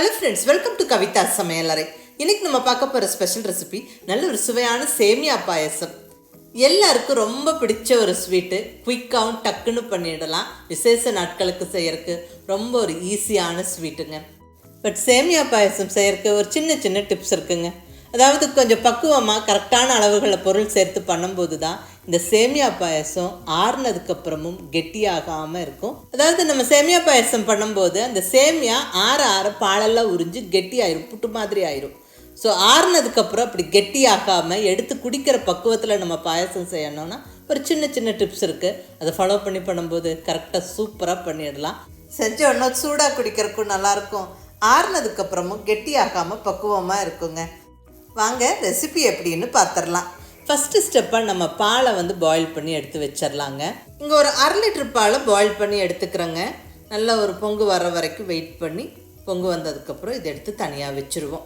Hello friends welcome to Kavitha சமையலறை இன்றைக்கி நம்ம பார்க்க போகிற ஸ்பெஷல் ரெசிபி நல்ல ஒரு சுவையான சேமியா பாயசம். எல்லாருக்கும் ரொம்ப பிடிச்ச ஒரு ஸ்வீட்டு குயிக்காகவும் டக்குன்னு பண்ணிடலாம். விசேஷ நாட்களுக்கு செய்யறதுக்கு ரொம்ப ஒரு ஈஸியான ஸ்வீட்டுங்க பட் சேமியா பாயசம் செய்யறதுக்கு ஒரு சின்ன சின்ன டிப்ஸ் இருக்குங்க. அதாவது கொஞ்சம் பக்குவமாக கரெக்டான அளவுகளில் பொருள் சேர்த்து பண்ணும்போது தான் இந்த சேமியா பாயசம் ஆறுனதுக்கப்புறமும் கெட்டியாகாமல் இருக்கும். அதாவது நம்ம சேமியா பாயசம் பண்ணும்போது அந்த சேமியா ஆற ஆற பாலெல்லாம் உறிஞ்சு கெட்டி ஆயிரும் புட்டு மாதிரி ஆயிரும். ஸோ ஆறுனதுக்கப்புறம் அப்படி கெட்டியாகாமல் எடுத்து குடிக்கிற பக்குவத்தில் நம்ம பாயசம் செய்யணும்னா ஒரு சின்ன சின்ன டிப்ஸ் இருக்குது அதை ஃபாலோ பண்ணி பண்ணும்போது கரெக்டாக சூப்பராக பண்ணிடலாம். செஞ்ச சூடாக குடிக்கிறதுக்கும் நல்லாயிருக்கும். ஆறுனதுக்கப்புறமும் கெட்டியாகாமல் பக்குவமாக இருக்குங்க. வாங்க ரெசிபி எப்படின்னு பார்த்துடலாம் ஃபஸ்ட்டு ஸ்டெப்பாக நம்ம பாலை வந்து பாயில் பண்ணி எடுத்து வச்சிடலாங்க இங்கே ஒரு அரை லிட்டர் பாலை பாயில் பண்ணி எடுத்துக்கிறோங்க. நல்லா ஒரு பொங்கு வர வரைக்கும் வெயிட் பண்ணி பொங்கு வந்ததுக்கப்புறம் இதை எடுத்து தனியாக வச்சுருவோம்.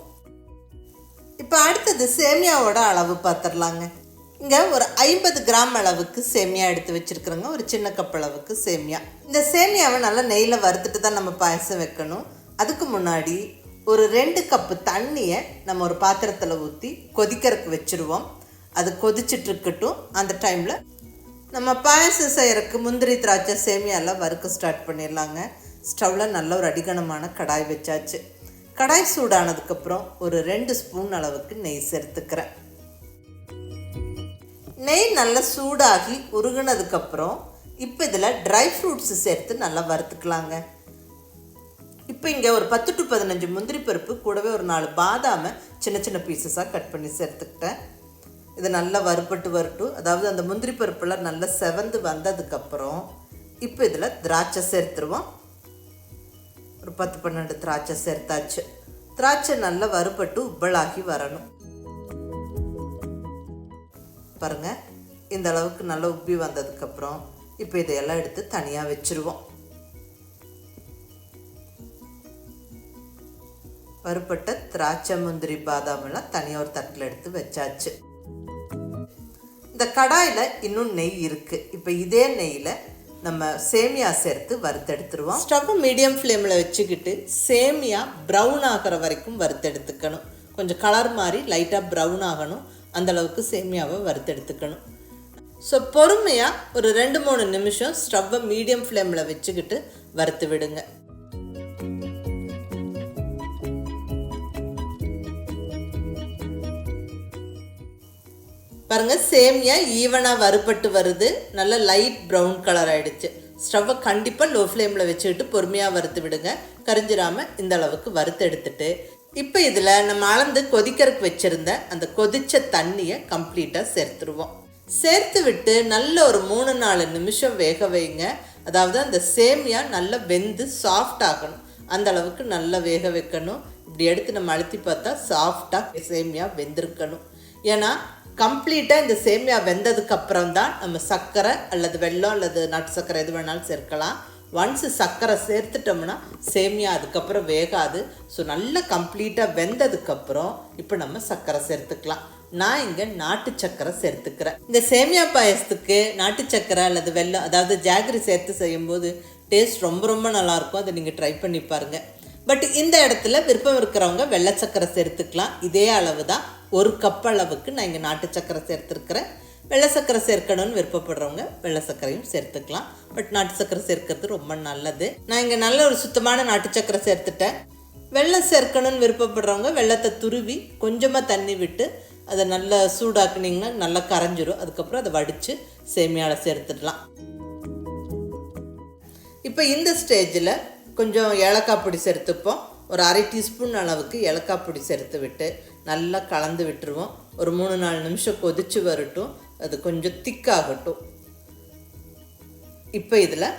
இப்போ அடுத்தது சேமியாவோட அளவு பார்த்துடலாங்க இங்கே ஒரு ஐம்பது கிராம் அளவுக்கு சேமியா எடுத்து வச்சுருக்குறோங்க. ஒரு சின்ன கப் அளவுக்கு சேமியா. இந்த சேமியாவை நல்லா நெய்யில் வறுத்துட்டு தான் நம்ம பாயசம் வைக்கணும். அதுக்கு முன்னாடி ஒரு ரெண்டு கப்பு தண்ணியை நம்ம ஒரு பாத்திரத்தில் ஊற்றி கொதிக்கிறதுக்கு வச்சுருவோம். அது கொதிச்சிட்டு இருக்கட்டும் அந்த டைமில் நம்ம பாயசம் செய்கிறதுக்கு முந்திரி திராட்சை சேமியாலாம் வறுக்க ஸ்டார்ட் பண்ணிடலாங்க. ஸ்டவ்வில் நல்ல ஒரு அடிகனமான கடாய் வச்சாச்சு. கடாய் சூடானதுக்கப்புறம் ஒரு ரெண்டு ஸ்பூன் அளவுக்கு நெய் சேர்த்துக்கிறேன். நெய் நல்லா சூடாகி உருகுனதுக்கப்புறம் இப்போ இதில் ட்ரை ஃப்ரூட்ஸ் சேர்த்து நல்லா வறுத்துக்கலாங்க. இப்போ இங்கே ஒரு பத்து டு பதினஞ்சு முந்திரி பருப்பு கூடவே ஒரு நாலு பாதாமை சின்ன சின்ன பீசஸாக கட் பண்ணி சேர்த்துக்கிட்டேன். இது நல்லா வறுபட்டு வரட்டும். அதாவது அந்த முந்திரி பருப்புலாம் நல்லா செவந்து வந்ததுக்கப்புறம் இப்போ இதில் திராட்சை சேர்த்துருவோம். ஒரு பத்து பன்னெண்டு திராட்சை சேர்த்தாச்சு. திராட்சை நல்லா வறுபட்டு உப்பளாகி வரணும். பாருங்கள் இந்த அளவுக்கு நல்லா உப்பி வந்ததுக்கப்புறம் இப்போ இதையெல்லாம் எடுத்து தனியாக வச்சுருவோம். வறுபட்ட திராட்சை முந்திரி பாதாமெல்லாம் தனியாக ஒரு தட்டில் எடுத்து வச்சாச்சு. இந்த கடாயில் இன்னும் நெய் இருக்குது இப்போ இதே நெய்யில் நம்ம சேமியா சேர்த்து வறுத்தெடுத்துருவோம். ஸ்டவ் மீடியம் ஃப்ளேமில் வச்சுக்கிட்டு சேமியா ப்ரௌன் ஆகிற வரைக்கும் வறுத்தெடுத்துக்கணும். கொஞ்சம் கலர் மாதிரி லைட்டாக ப்ரௌன் ஆகணும். அந்த அளவுக்கு சேமியாவை வறுத்தெடுத்துக்கணும். ஸோ பொறுமையாக ஒரு ரெண்டு மூணு நிமிஷம் ஸ்டவ்வை மீடியம் ஃப்ளேமில் வச்சுக்கிட்டு வறுத்து விடுங்க. பாருங்கள் சேமியா ஈவனாக வறுபட்டு வருது. நல்ல லைட் ப்ரௌன் கலர் ஆகிடுச்சு ஸ்டவ்வை கண்டிப்பாக லோ ஃப்ளேமில் வச்சுக்கிட்டு பொறுமையாக வறுத்து விடுங்க. கரிஞ்சிராமல் இந்த அளவுக்கு வறுத்து எடுத்துட்டு இப்போ இதில் நம்ம அளந்து கொதிக்கிறதுக்கு வச்சுருந்த அந்த கொதிச்ச தண்ணியை கம்ப்ளீட்டாக சேர்த்துருவோம். சேர்த்து விட்டு நல்ல ஒரு மூணு நாலு நிமிஷம் வேக வைங்க. அதாவது அந்த சேமியா நல்லா வெந்து சாஃப்ட் ஆகணும். அந்த அளவுக்கு நல்லா வேக வைக்கணும். இப்படி எடுத்து நம்ம அழுத்தி பார்த்தா சாஃப்டாக சேமியா வெந்திருக்கணும். ஏன்னா கம்ப்ளீட்டாக இந்த சேமியா வெந்ததுக்கு அப்புறம் தான் நம்ம சர்க்கரை அல்லது வெள்ளம் அல்லது நாட்டு சர்க்கரை எது வேணாலும் சேர்க்கலாம். ஒன்ஸ் சர்க்கரை சேர்த்துட்டோம்னா சேமியா அதுக்கப்புறம் வேகாது. ஸோ நல்லா கம்ப்ளீட்டாக வெந்ததுக்கப்புறம் இப்போ நம்ம சர்க்கரை சேர்த்துக்கலாம். நான் இங்கே நாட்டு சர்க்கரை சேர்த்துக்கிறேன். இந்த சேமியா பாயசத்துக்கு நாட்டு சர்க்கரை அல்லது வெள்ளம் அதாவது ஜாகரி சேர்த்து செய்யும்போது டேஸ்ட் ரொம்ப ரொம்ப நல்லாயிருக்கும். அதை நீங்கள் ட்ரை பண்ணி பாருங்கள் பட் இந்த இடத்துல விருப்பம் இருக்கிறவங்க வெள்ளை சக்கரை சேர்த்துக்கலாம். இதே அளவு தான் ஒரு கப் அளவுக்கு நான் இங்கே நாட்டு சக்கரை சேர்த்துருக்கிறேன். வெள்ளை சக்கரை சேர்க்கணும்னு விருப்பப்படுறவங்க வெள்ளை சக்கரையும் சேர்த்துக்கலாம். பட் நாட்டு சக்கரை சேர்க்கறது ரொம்ப நல்லது. நான் இங்கே நல்ல ஒரு சுத்தமான நாட்டு சக்கரை சேர்த்துட்டேன். வெள்ளம் சேர்க்கணும்னு விருப்பப்படுறவங்க வெள்ளத்தை துருவி கொஞ்சமாக தண்ணி விட்டு அதை நல்லா சூடாக்குனீங்கன்னா நல்லா கரைஞ்சிரும். அதுக்கப்புறம் அதை வடித்து சேமியாவில் சேர்த்துடலாம். இப்போ இந்த ஸ்டேஜில் கொஞ்சம் ஏலக்காய் பொடி சேர்த்துப்போம். ஒரு அரை டீஸ்பூன் அளவுக்கு ஏலக்காய் பொடி சேர்த்து விட்டு நல்லா கலந்து விட்டுருவோம். ஒரு மூணு நாலு நிமிஷம் கொதிச்சு வரட்டும். அது கொஞ்சம் திக்காகட்டும். இப்போ இதில்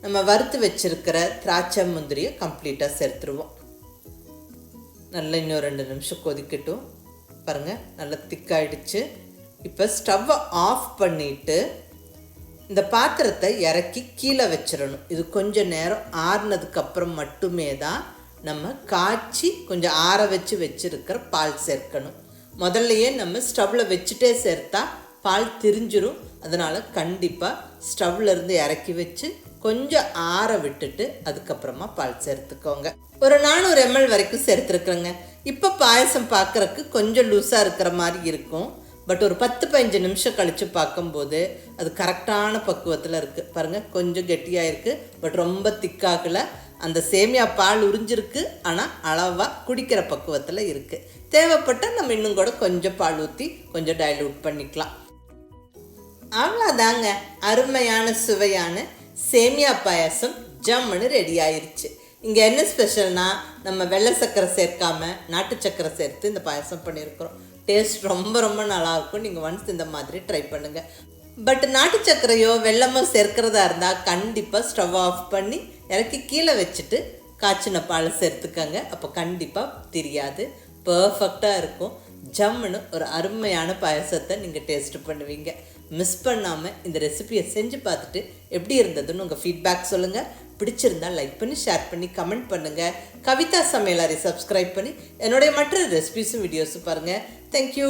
நம்ம வறுத்து வச்சுருக்கிற திராட்சை முந்திரியை கம்ப்ளீட்டாக சேர்த்துருவோம். நல்லா இன்னும் ரெண்டு நிமிஷம் கொதிக்கட்டும். பாருங்கள் நல்லா திக்காயிடுச்சு. இப்போ ஸ்டவ்வை ஆஃப் பண்ணிவிட்டு இந்த பாத்திரத்தை இறக்கி கீழே வச்சிடணும். இது கொஞ்சம் நேரம் ஆறுனதுக்கப்புறம் மட்டுமே தான் நம்ம காய்ச்சி கொஞ்சம் ஆற வச்சு வச்சுருக்கிற பால் சேர்க்கணும். முதல்லையே நம்ம ஸ்டவ்வில் வச்சுட்டே சேர்த்தா பால் திரிஞ்சிரும். அதனால் கண்டிப்பாக ஸ்டவ்லேருந்து இறக்கி வச்சு கொஞ்சம் ஆற விட்டுட்டு அதுக்கப்புறமா பால் சேர்த்துக்கோங்க. ஒரு நானூறு எம்எல் வரைக்கும் சேர்த்துருக்குறேங்க. இப்போ பாயசம் பார்க்குறக்கு கொஞ்சம் லூஸாக இருக்கிற மாதிரி இருக்கும். பட் ஒரு பத்து பதினஞ்சு நிமிஷம் கழித்து பார்க்கும்போது அது கரெக்டான பக்குவத்தில் இருக்குது பாருங்கள் கொஞ்சம் கெட்டியாக இருக்குது பட் ரொம்ப திக்காகலை. அந்த சேமியா பால் உறிஞ்சிருக்கு ஆனால் அளவாக குடிக்கிற பக்குவத்தில் இருக்குது தேவைப்பட்டால் நம்ம இன்னும் கூட கொஞ்சம் பால் ஊற்றி கொஞ்சம் டைலூட் பண்ணிக்கலாம். அவ்வளோதாங்க அருமையான சுவையான சேமியா பாயாசம் ஜம்முன்னு ரெடி ஆயிடுச்சு இங்கே என்ன ஸ்பெஷல்னால் நம்ம வெள்ளை சர்க்கரை சேர்க்காமல் நாட்டு சர்க்கரை சேர்த்து இந்த பாயசம் பண்ணியிருக்கிறோம் டேஸ்ட் ரொம்ப ரொம்ப நல்லாயிருக்கும் நீங்கள் ஒன்ஸ் இந்த மாதிரி ட்ரை பண்ணுங்கள் பட் நாட்டு சர்க்கரையோ வெள்ளமோ சேர்க்கிறதா இருந்தால் கண்டிப்பாக ஸ்டவ் ஆஃப் பண்ணி இறக்கி கீழே வச்சுட்டு காய்ச்சின பாலை சேர்த்துக்கங்க. அப்போ கண்டிப்பாக தெரியாது. பர்ஃபெக்டாக இருக்கும். ஜம்முன்னு ஒரு அருமையான பாயசத்தை நீங்கள் டேஸ்ட் பண்ணுவீங்க. மிஸ் பண்ணாமல் இந்த ரெசிபியை செஞ்சு பார்த்துட்டு எப்படி இருந்ததுன்னு உங்கள் ஃபீட்பேக் சொல்லுங்கள் பிடிச்சிருந்தா லைக் பண்ணி ஷேர் பண்ணி கமெண்ட் பண்ணுங்கள் கவிதா சமையலாரை சப்ஸ்கிரைப் பண்ணி என்னுடைய மற்ற ரெசிபிஸும் வீடியோஸும் பாருங்கள் தேங்க்யூ